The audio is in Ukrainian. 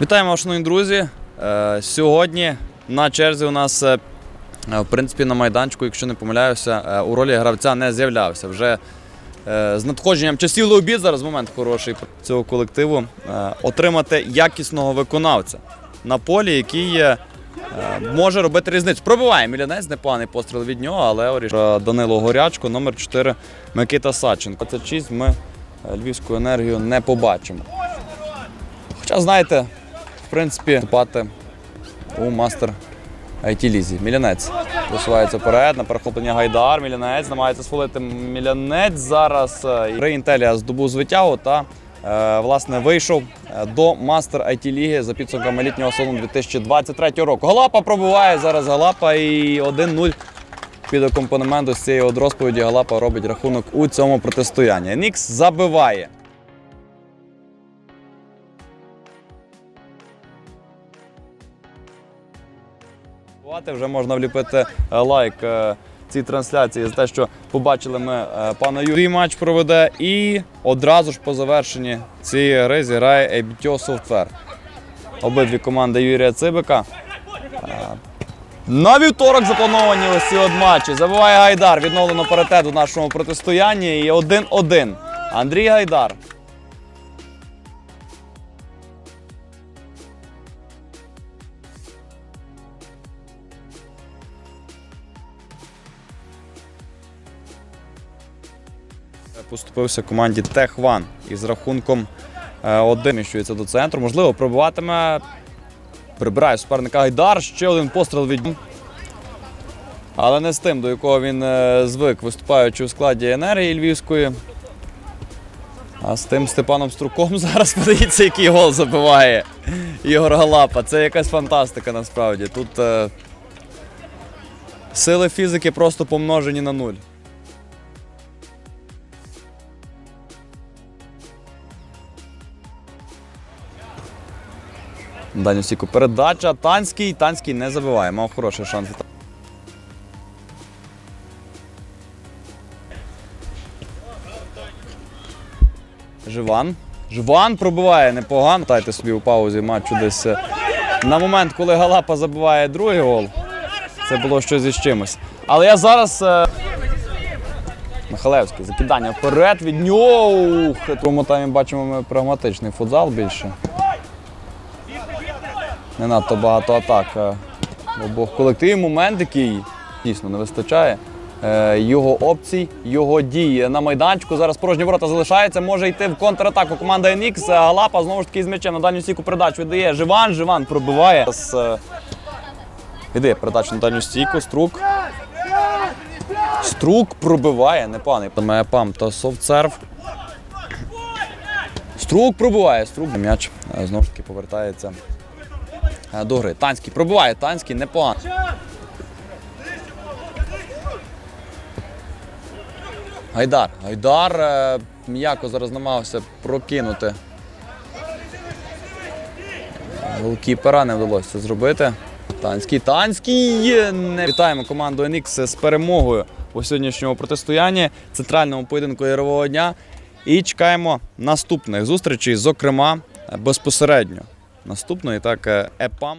Вітаємо, шановні друзі. Е, Сьогодні на черзі у нас, е, е, в принципі, на майданчику, якщо не помиляюся, у ролі гравця не з'являвся. Вже з надходженням часів обід зараз момент хороший цього колективу. Отримати якісного виконавця на полі, який може робити різницю. Пробиває мілянець, непоганий постріл від нього, але оріш Данило Горячко, номер 4 Микита Садченко. 26 ми львівську енергію не побачимо. Хоча, знаєте, принципі, вступати у мастер it лізі. Мілянець просувається вперед на перехоплення Гайдар. Мілянець намагається схвалити Мілянець зараз. е, і здобув звитягу та е, власне вийшов е, до мастер it ліги за підсумками літнього сезону 2023 року. Галапа пробиває зараз Галапа і 1-0 під акомпанементу з цієї розповіді Галапа робить рахунок у цьому протистоянні. Нікс забиває. Вже можна вліпити е, лайк е, цій трансляції за те, що побачили ми е, пана Юрій матч проведе. І одразу ж по завершенні цієї гри зіграє ABTO Software. Обидві команди Юрія Цибика. На вівторок заплановані ось ці матчі. Забиває Гайдар. Відновлено паритет у нашому протистоянні. І 1-1. Андрій Гайдар. Поступився команді Техван із рахунком е, один міщується до центру. Можливо, пробиватиме. Прибирає суперника Гайдар. Ще один постріл від. Але не з тим, до якого він е, звик, виступаючи у складі енергії львівської. А з тим Степаном Струком зараз подивіться, який гол забиває Ігор Галапа. Це якась фантастика насправді. Тут е, сили фізики просто помножені на нуль. Даню Сіку передача. Танський. Танський не забиває. Мав хороший шанс. Живан. Живан пробиває непогано. Тайте собі у паузі матчу десь е, на момент, коли Галапа забиває другий гол. Це було щось із чимось. Але я зараз. е, Михалевський, закидання вперед від нього. В тому таймі бачимо ми прагматичний футзал більше. Не надто багато атак е, в обох. Момент, який дійсно не вистачає. Е, Його опцій, його дії на майданчику. Зараз порожні ворота залишається. Може йти в контратаку команда NX. Галапа знову ж таки з м'ячем на дальню стійку передачу віддає. Живан, Живан пробиває. Е, передачу на дальню стійку. Струк. Струк пробиває. Непоганий. Має пам та софтсерв. Струк пробиває. Струк. М'яч знову ж таки повертається до гри. Танський пробиває. Танський непогано. Гайдар. Гайдар е, м'яко зараз намагався прокинути. Голкіпера не вдалося це зробити. Танський, Танський! Не вітаємо команду NX з перемогою у сьогоднішньому протистоянні, центральному поєдинку ігрового дня. І чекаємо наступних зустрічей, зокрема, безпосередньо наступної, так, е, ЕПАМ.